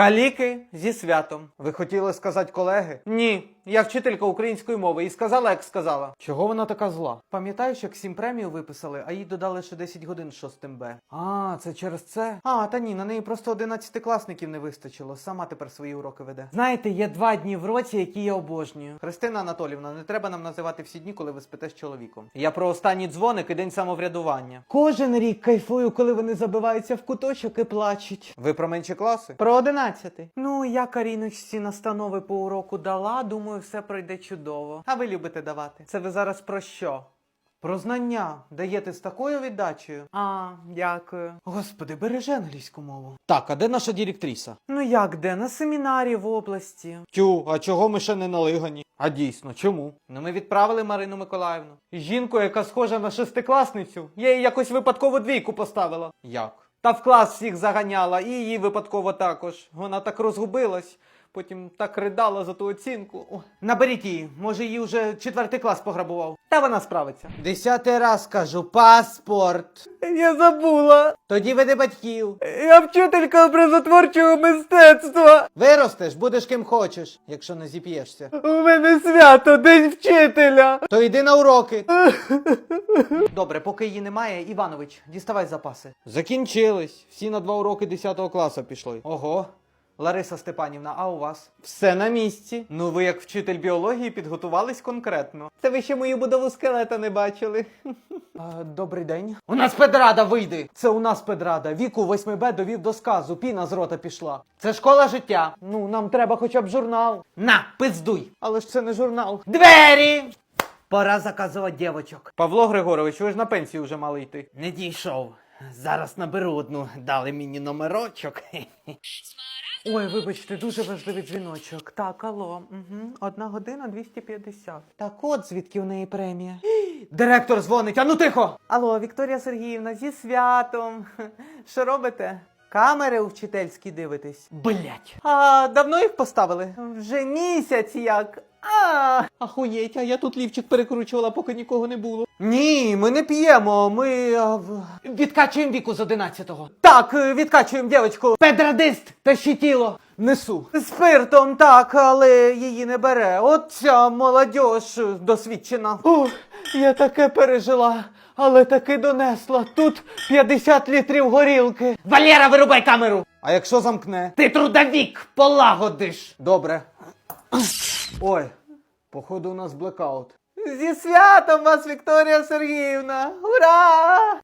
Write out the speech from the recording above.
Каліки зі святом. Ви хотіли сказати колеги? Ні. Я вчителька української мови і сказала, як сказала. Чого вона така зла? Пам'ятаєш, як сім премію виписали, а їй додали ще 10 годин шостим Б. А, це через це? А, та ні, на неї просто 11 класників не вистачило. Сама тепер свої уроки веде. Знаєте, є два дні в році, які я обожнюю. Христина Анатолівна, не треба нам називати всі дні, коли ви спите з чоловіком. Я про останній дзвоник і день самоврядування. Кожен рік кайфую, коли вони забиваються в куточок і плачуть. Ви про менші класи? Про одинадцятий. Ну, я Каріночці настанови по уроку дала, думаю, все пройде чудово. А ви любите давати. Це ви зараз про що? Про знання даєте з такою віддачею. А, дякую. Господи, бережи англійську мову. Так, а де наша директриса? Ну як де? На семінарі в області. Тю, а чого ми ще не налигані? А дійсно, чому? Ну ми відправили Марину Миколаївну. Жінку, яка схожа на шестикласницю. Я їй якось випадково двійку поставила. Як? Та в клас всіх заганяла, і її випадково також. Вона так розгубилась. Потім так ридала за ту оцінку. О, наберіть її, може її вже четвертий клас пограбував. Та вона справиться. Десятий раз кажу, паспорт. Я забула. Тоді веди батьків. Я вчителька образотворчого мистецтва. Виростеш, будеш ким хочеш, якщо не зіп'єшся. У мене свято, день вчителя. То йди на уроки. Добре, поки її немає, Іванович, діставай запаси. Закінчились. Всі на два уроки 10 класу пішли. Ого. Лариса Степанівна, а у вас? Все на місці. Ну ви як вчитель біології підготувались конкретно. Це ви ще мою будову скелета не бачили. добрий день. У нас педрада вийди. Це у нас педрада. Віку 8 Б довів до сказу. Піна з рота пішла. Це школа життя. Ну, нам треба хоча б журнал. На, пиздуй. Але ж це не журнал. Двері! Пора заказувати дівочок. Павло Григорович, ви ж на пенсію вже мали йти. Не дійшов. Зараз наберу одну, дали мені номерочок. Ой, вибачте, дуже важливий дзвіночок. Так, алло, угу. одна година 250. Так от звідки в неї премія. Директор дзвонить, а ну тихо! Алло, Вікторія Сергіївна, зі святом. Що робите? Камери у вчительській дивитесь. Блять. А давно їх поставили? Вже місяць як. А, ахуєть, а я тут лівчик перекручувала, поки нікого не було. Ні, ми не п'ємо, ми а, в- відкачуємо віку з 11-го. Так, е, відкачуємо дівчинку. Педрадист, тащи тіло. Несу. Спиртом, так, але її не бере. От ця молодь досвідчена. Ух, я таке пережила, але таки донесла. Тут 50 літрів горілки. Валера, вирубай камеру! А якщо замкне? Ти трудовік, полагодиш. Добре. Ой, походу у нас блекаут. Зі святом вас, Вікторія Сергіївна! Ура!